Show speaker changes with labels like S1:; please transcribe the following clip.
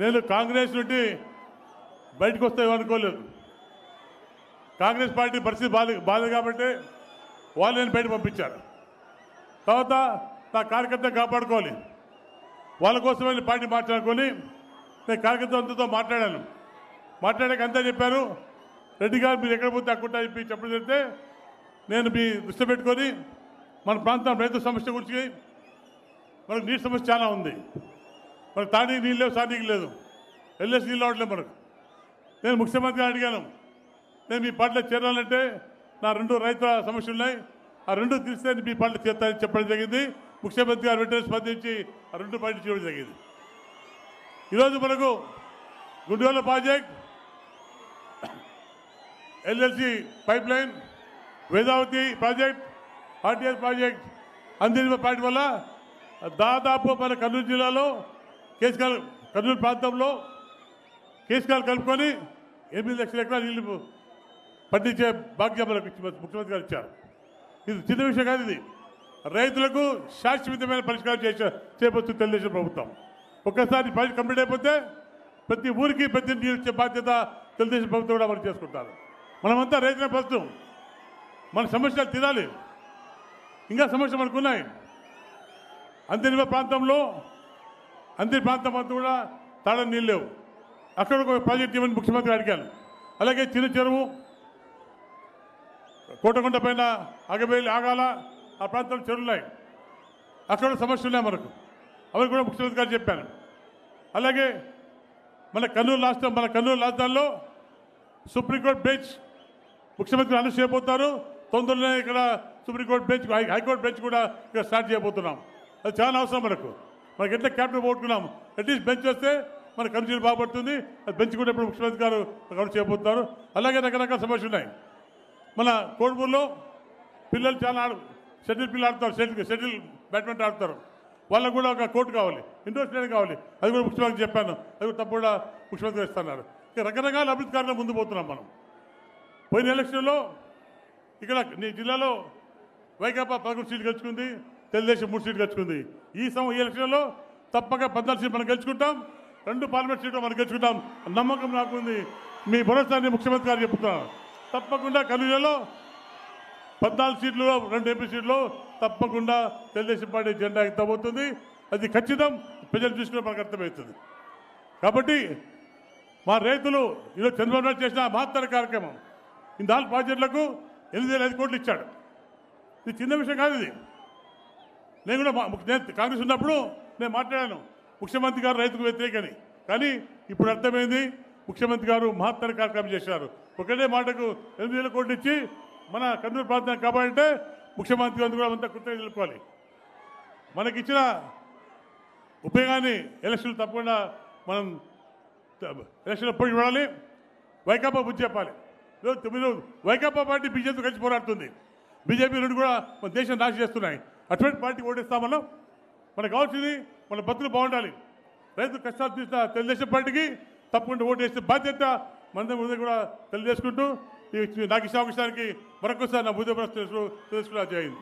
S1: నేను కాంగ్రెస్ నుండి బయటకు వస్తాయో అనుకోలేదు కాంగ్రెస్ పార్టీ పరిస్థితి బాధ బాధ కాబట్టి వాళ్ళు నేను బయట పంపించారు తర్వాత నా కార్యకర్త కాపాడుకోవాలి. వాళ్ళ కోసం వెళ్ళి పార్టీ మాట్లాడుకొని నేను కార్యకర్తలతో మాట్లాడాను. మాట్లాడాక అంతా చెప్పారు రెడ్డి గారు మీరు ఎక్కడ పోతే అక్కడ చెప్పి చెప్పడం జరిగితే నేను మీ దృష్టి పెట్టుకొని మన ప్రాంతం రైతు సమస్య గురించి మనకు నీటి సమస్య చాలా ఉంది. మరి తానికి నీళ్ళు లేవు సానికి లేదు. ఎల్ఎస్ నీళ్ళు రావట్లేదు మనకు. నేను ముఖ్యమంత్రి అడిగాను. నేను మీ పట్ల చేరాలంటే నా రెండు రైతుల సమస్యలు ఉన్నాయి. ఆ రెండు తీస్తే మీ పార్టీలో చేస్తానని చెప్పడం జరిగింది. ముఖ్యమంత్రి గారు వెంటనే స్పందించి ఆ రెండు పార్టీ చేయడం జరిగింది. ఈరోజు మనకు గుండెల project LLC pipeline Vedavathi project RTS project అందించిన ప్రాజెక్ట్ వల్ల దాదాపు మన కర్నూలు జిల్లాలో కేసుకాల్ కర్నూలు ప్రాంతంలో కేసుకాలు కలుపుకొని ఎనిమిది లక్షల ఎకరాలు నీళ్ళు పండించే భాగ్యం మనకు ముఖ్యమంత్రి గారు ఇచ్చారు. ఇది చిన్న విషయం కాదు ఇది. రైతులకు శాశ్వతమైన పరిష్కారం చేసే చేయబోతుంది తెలుగుదేశం ప్రభుత్వం. ఒక్కసారి ప్రాజెక్ట్ కంప్లీట్ అయిపోతే ప్రతి ఊరికి ప్రతి నీళ్ళు ఇచ్చే బాధ్యత తెలుగుదేశం ప్రభుత్వం కూడా మనం చేసుకుంటారు. మనమంతా రైతుల ప్రభుత్వం. మన సమస్యలు తీరాలి. ఇంకా సమస్యలు మనకున్నాయి అంతర్వ ప్రాంతంలో అందరి ప్రాంతం అంతా కూడా తాళ నీళ్ళు లేవు అక్కడ ఒక ప్రాజెక్ట్ ఇవ్వని ముఖ్యమంత్రి అడిగాను అలాగే చిన్న చెరువు కోటకొండ పైన అగబేలి ఆగాల ఆ ప్రాంతంలో చెరువులు ఉన్నాయి అక్కడ సమస్యలు ఉన్నాయి మనకు. అవి కూడా ముఖ్యమంత్రి గారు చెప్పాను అలాగే మన కర్నూలు రాష్ట్రం మన కర్నూలు రాజధానిలో సుప్రీంకోర్టు బెంచ్ ముఖ్యమంత్రి అనౌన్స్ చేయబోతారు తొందరలోనే ఇక్కడ supreme court bench high- high court bench కూడా ఇక్కడ స్టార్ట్ చేయబోతున్నాం. అది చాలా అవసరం మనకు. మనకి ఎట్లా క్యాపిటల్ పోగొట్టుకున్నాము? అట్లీస్ట్ బెంచ్ వస్తే మన కన్సీల్ బాగుపడుతుంది అది బెంచ్ కూడా ఇప్పుడు ముఖ్యమంత్రి గారు అనౌన్స్ చేయబోతున్నారు. అలాగే రకరకాల సమస్యలు ఉన్నాయి. మన కోడిపూర్లో పిల్లలు చాలా ఆడు షటిల్ పిల్లలు ఆడతారు. షటిల్ షటిల్ బ్యాడ్మింటన్ ఆడతారు. వాళ్ళకు కూడా ఒక కోర్టు కావాలి. ఇండోర్ స్టేడియం కావాలి. అది కూడా ముఖ్యమంత్రి చెప్పాను. అది కూడా తప్పు కూడా ముఖ్యమంత్రి ఇస్తున్నారు ఇక రకరకాల అభివృద్ధి కార్యక్రమం ముందు పోతున్నాం మనం. పోయిన ఎలక్షన్లో ఇక్కడ నీ జిల్లాలో వైకాపా పదకొండు సీట్లు గెలుచుకుంది. తెలుగుదేశం మూడు సీట్లు గెలుచుకుంది. ఈ సం ఈ ఎలక్షన్లో తప్పక పద్నాలుగు సీట్లు మనం గెలుచుకుంటాం. రెండు పార్లమెంట్ సీట్లు మనం గెలుచుకుంటాం. నమ్మకం నాకుంది. మీ భరోసాన్ని ముఖ్యమంత్రి గారు చెప్తున్నారు తప్పకుండా కర్నూలులో పద్నాలుగు సీట్లు రెండు ఎంపీ సీట్లు తప్పకుండా తెలుగుదేశం పార్టీ జెండా ఎత్తబోతుంది. అది ఖచ్చితం. ప్రజలు చూసుకుని మనకు అర్థమవుతుంది. కాబట్టి మా రైతులు ఈరోజు చంద్రబాబు నాయుడు చేసిన మహత్తర కార్యక్రమం. ఈ ప్రాజెక్టులకు ఎనిమిది వేల ఐదు కోట్లు ఇచ్చాడు. ఇది చిన్న విషయం కాదు ఇది. నేను కూడా మా- నేను కాంగ్రెస్ ఉన్నప్పుడు నేను మాట్లాడాను ముఖ్యమంత్రి గారు రైతుకు వ్యతిరేకని. కానీ ఇప్పుడు అర్థమైంది ముఖ్యమంత్రి గారు మహత్తర కార్యక్రమం చేశారు. ఒకటే మాటకు ఎనిమిది వేల కోట్లు ఇచ్చి మన కర్నూలు ప్రాంతం కాపాడంటే ముఖ్యమంత్రి గారు కూడా అంతా కృతజ్ఞత తెలుపుకోవాలి. మనకిచ్చిన ఉపయోగాన్ని ఎలక్షన్లు తప్పకుండా మనం ఎలక్షన్ పోయి చూడాలి వైకాపా బుద్ధి చెప్పాలి. తొమ్మిది రోజులు వైకాపా పార్టీ బీజేపీ కలిసి పోరాడుతుంది. బీజేపీ రెండు కూడా మన దేశం నాశ చేస్తున్నాయి. అటువంటి పార్టీ ఓటేస్తాం మనకు కావాల్సింది మన బతులు బాగుండాలి. రైతు కష్టాలు తీసిన తెలుగుదేశం పార్టీకి తప్పకుండా ఓటు వేసే బాధ్యత మనందరం కూడా తెలియజేసుకుంటూ నాకు నాకు అవకాశానికి మరొకసారి నా బుద్ధి తెలుసుకున్నా చేయండి